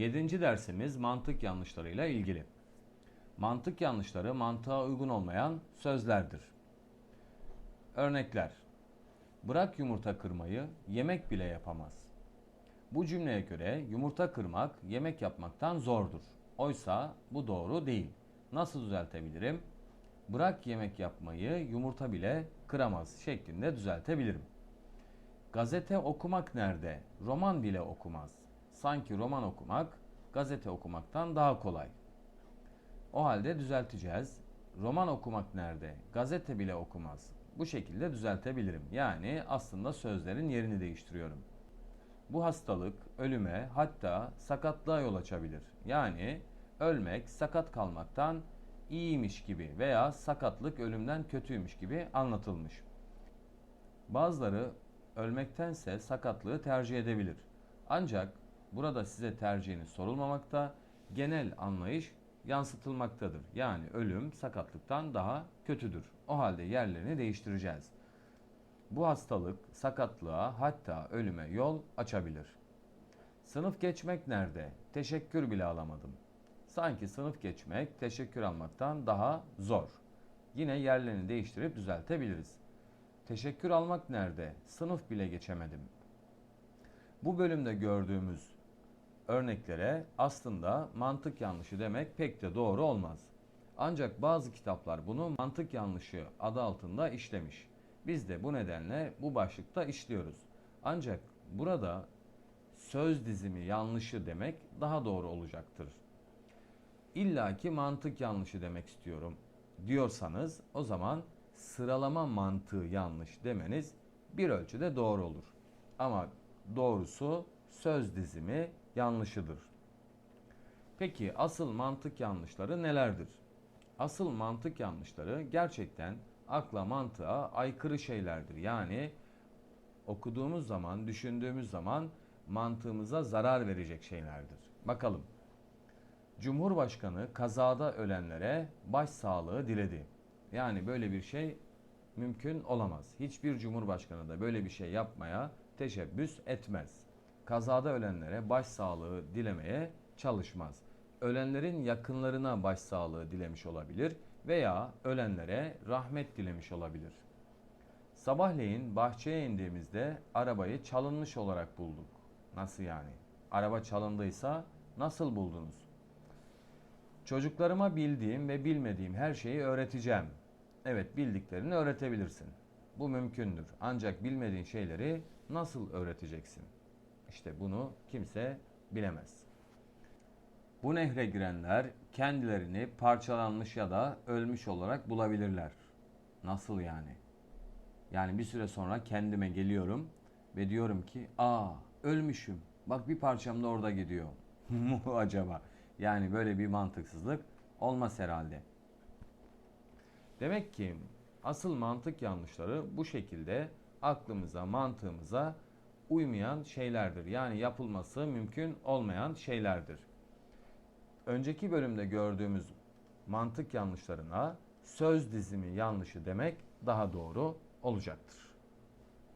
Yedinci dersimiz mantık yanlışlarıyla ilgili. Mantık yanlışları mantığa uygun olmayan sözlerdir. Örnekler. Bırak yumurta kırmayı, yemek bile yapamaz. Bu cümleye göre yumurta kırmak yemek yapmaktan zordur. Oysa bu doğru değil. Nasıl düzeltebilirim? Bırak yemek yapmayı, yumurta bile kıramaz şeklinde düzeltebilirim. Gazete okumak nerede? Roman bile okumaz. Sanki roman okumak gazete okumaktan daha kolay. O halde düzelteceğiz. Roman okumak nerede? Gazete bile okumaz. Bu şekilde düzeltebilirim. Yani aslında sözlerin yerini değiştiriyorum. Bu hastalık ölüme hatta sakatlığa yol açabilir. Yani ölmek sakat kalmaktan iyiymiş gibi veya sakatlık ölümden kötüymüş gibi anlatılmış. Bazıları ölmektense sakatlığı tercih edebilir. Ancak burada size tercihiniz sorulmamakta, genel anlayış yansıtılmaktadır. Yani ölüm sakatlıktan daha kötüdür. O halde yerlerini değiştireceğiz. Bu hastalık sakatlığa hatta ölüme yol açabilir. Sınıf geçmek nerede? Teşekkür bile alamadım. Sanki sınıf geçmek teşekkür almaktan daha zor. Yine yerlerini değiştirip düzeltebiliriz. Teşekkür almak nerede? Sınıf bile geçemedim. Bu bölümde gördüğümüz örneklere aslında mantık yanlışı demek pek de doğru olmaz. Ancak bazı kitaplar bunu mantık yanlışı adı altında işlemiş. Biz de bu nedenle bu başlıkta işliyoruz. Ancak burada söz dizimi yanlışı demek daha doğru olacaktır. İlla ki mantık yanlışı demek istiyorum diyorsanız o zaman sıralama mantığı yanlış demeniz bir ölçüde doğru olur. Ama doğrusu söz dizimi yanlışıdır. Peki asıl mantık yanlışları nelerdir? Asıl mantık yanlışları gerçekten akla mantığa aykırı şeylerdir. Yani okuduğumuz zaman, düşündüğümüz zaman mantığımıza zarar verecek şeylerdir. Bakalım. Cumhurbaşkanı kazada ölenlere başsağlığı diledi. Yani böyle bir şey mümkün olamaz. Hiçbir cumhurbaşkanı da böyle bir şey yapmaya teşebbüs etmez. Kazada ölenlere başsağlığı dilemeye çalışmaz. Ölenlerin yakınlarına başsağlığı dilemiş olabilir veya ölenlere rahmet dilemiş olabilir. Sabahleyin bahçeye indiğimizde arabayı çalınmış olarak bulduk. Nasıl yani? Araba çalındıysa nasıl buldunuz? Çocuklarıma bildiğim ve bilmediğim her şeyi öğreteceğim. Evet, bildiklerini öğretebilirsin. Bu mümkündür. Ancak bilmediğin şeyleri nasıl öğreteceksin? İşte bunu kimse bilemez. Bu nehre girenler kendilerini parçalanmış ya da ölmüş olarak bulabilirler. Nasıl yani? Yani bir süre sonra kendime geliyorum ve diyorum ki aa ölmüşüm. Bak bir parçam da orada gidiyor. mu acaba? Yani böyle bir mantıksızlık olmaz herhalde. Demek ki asıl mantık yanlışları bu şekilde aklımıza, mantığımıza uymayan şeylerdir. Yani yapılması mümkün olmayan şeylerdir. Önceki bölümde gördüğümüz mantık yanlışlarına söz dizimi yanlışı demek daha doğru olacaktır.